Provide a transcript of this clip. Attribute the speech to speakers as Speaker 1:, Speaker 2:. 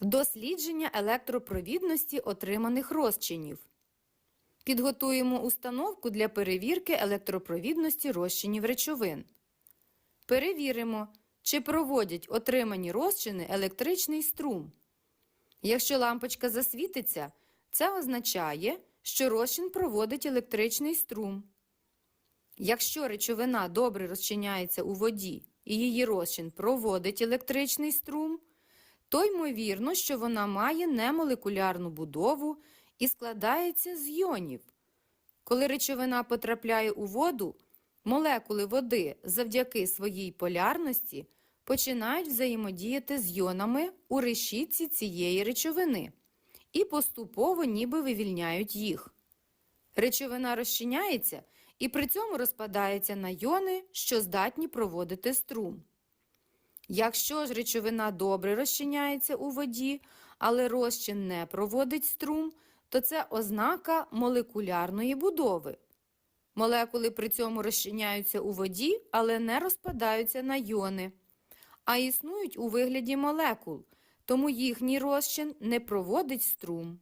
Speaker 1: Дослідження електропровідності отриманих розчинів. Підготуємо установку для перевірки електропровідності розчинів речовин. Перевіримо, чи проводять отримані розчини електричний струм. Якщо лампочка засвітиться, це означає, що розчин проводить електричний струм. Якщо речовина добре розчиняється у воді і її розчин проводить електричний струм, то ймовірно, що вона має немолекулярну будову і складається з йонів. Коли речовина потрапляє у воду, молекули води завдяки своїй полярності починають взаємодіяти з йонами у решітці цієї речовини і поступово ніби вивільняють їх. Речовина розчиняється і при цьому розпадається на йони, що здатні проводити струм. Якщо ж речовина добре розчиняється у воді, але розчин не проводить струм, то це ознака молекулярної будови. Молекули при цьому розчиняються у воді, але не розпадаються на йони, а існують у вигляді молекул, тому їхній розчин не проводить струм.